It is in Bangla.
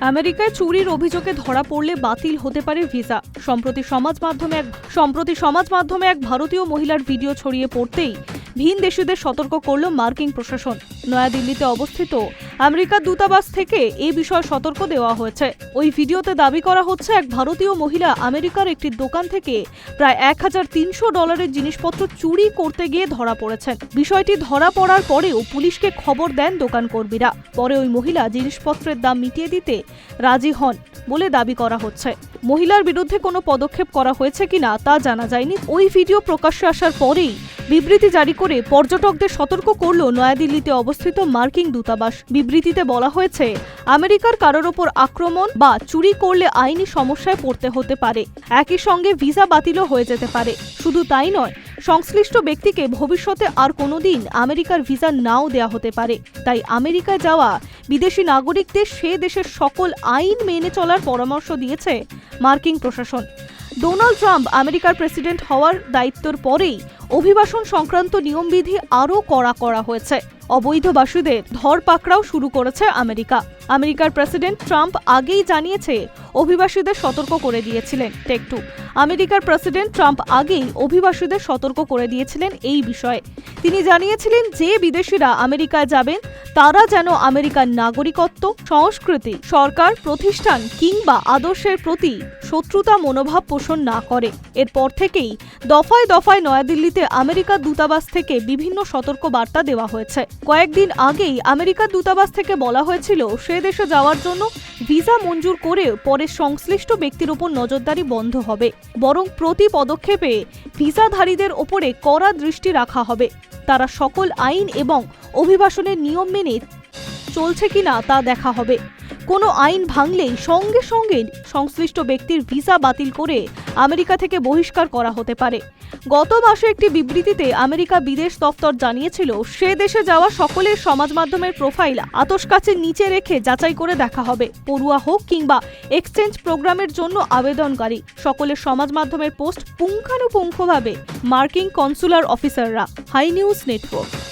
আমেরিকায় চুরির অভিযোগে ধরা পড়লে বাতিল হতে পারে ভিসা। সম্প্রতি সমাজ মাধ্যমে এক সম্প্রতি সমাজ মাধ্যমে এক ভারতীয় মহিলার ভিডিও ছড়িয়ে পড়তেই ভিন দেশিদের সতর্ক করল মার্কিন প্রশাসন। নয়াদিল্লিতে অবস্থিত আমেরিকার দূতাবাস থেকে এ বিষয়ে সতর্ক দেওয়া হয়েছে। ওই ভিডিওতে দাবি করা হচ্ছে, এক ভারতীয় মহিলা আমেরিকার একটি দোকান থেকে প্রায় এক হাজার তিনশো ডলারের জিনিসপত্র চুরি করতে গিয়ে ধরা পড়েছেন। বিষয়টি ধরা পড়ার পরেও পুলিশকে খবর দেন দোকান কর্মীরা পরে ওই মহিলা জিনিসপত্রের দাম মিটিয়ে দিতে রাজি হন বলে দাবি করা হচ্ছে। মহিলার বিরুদ্ধে কোনো পদক্ষেপ করা হয়েছে কিনা তা জানা যায়নি। ওই ভিডিও প্রকাশ্যে আসার পরেই বিবৃতি জারি করে পর্যটকদের সতর্ক করল নয়াদিল্লিতে অবস্থিত মার্কিন দূতাবাস। বিবৃতিতে বলা হয়েছে, আমেরিকার কারোর ওপর আক্রমণ বা চুরি করলে আইনি সমস্যায় পড়তে হতে পারে। একই সঙ্গে ভিসা বাতিলও হয়ে যেতে পারে। শুধু তাই নয়, সংশ্লিষ্ট ব্যক্তিকে ভবিষ্যতে আর কোনোদিন আমেরিকার ভিসা নাও দেয়া হতে পারে। তাই আমেরিকায় যাওয়া বিদেশি নাগরিকদের সে দেশের সকল আইন মেনে চলার পরামর্শ দিয়েছে মার্কিন প্রশাসন। ডোনাল্ড ট্রাম্প আমেরিকার প্রেসিডেন্ট হওয়ার দায়িত্বর পরেই অভিবাসন সংক্রান্ত নিয়মবিধি আরও কড়া করা হয়েছে। অবৈধবাসীদের ধর ধরপাকড়াও শুরু করেছে আমেরিকা। আমেরিকার প্রেসিডেন্ট ট্রাম্প আগেই জানিয়েছে অভিবাসীদের সতর্ক করে দিয়েছিলেন। টেকটু আমেরিকার প্রেসিডেন্ট ট্রাম্প আগেই অভিবাসীদের সতর্ক করে দিয়েছিলেন এই বিষয়ে। তিনি জানিয়েছিলেন যে বিদেশিরা আমেরিকায় যাবেন, তারা যেন আমেরিকার নাগরিকত্ব, সংস্কৃতি, সরকার, প্রতিষ্ঠান কিংবা আদর্শের প্রতি শত্রুতা মনোভাব পোষণ না করে। এরপর থেকেই দফায় দফায় নয়াদিল্লিতে আমেরিকার দূতাবাস থেকে বিভিন্ন সতর্ক বার্তা দেওয়া হয়েছে। কয়েকদিন আগেই আমেরিকার দূতাবাস থেকে বলা হয়েছিল, সে দেশে যাওয়ার জন্য ভিসা মঞ্জুর করে পরে সংশ্লিষ্ট ব্যক্তির ওপর নজরদারি বন্ধ হবে। বরং প্রতি পদক্ষেপে ভিসাধারীদের ওপরে কড়া দৃষ্টি রাখা হবে। তারা সকল আইন এবং অভিবাসনের নিয়ম মেনে চলছে কিনা তা দেখা হবে। কোনো আইন ভাঙলেই সঙ্গে সঙ্গে সংশ্লিষ্ট ব্যক্তির ভিসা বাতিল করে আমেরিকা থেকে বহিষ্কার করা হতে পারে। গত মাসে একটি বিবৃতিতে আমেরিকা বিদেশ দপ্তর জানিয়েছিল, সে দেশে যাওয়া সকলের সমাজ মাধ্যমের প্রোফাইল আতসকাচের নিচে রেখে যাচাই করে দেখা হবে। পড়ুয়া হোক কিংবা এক্সচেঞ্জ প্রোগ্রামের জন্য আবেদনকারী, সকলের সমাজ মাধ্যমের পোস্ট পুঙ্খানুপুঙ্খভাবে marking consular officers. Hi news network.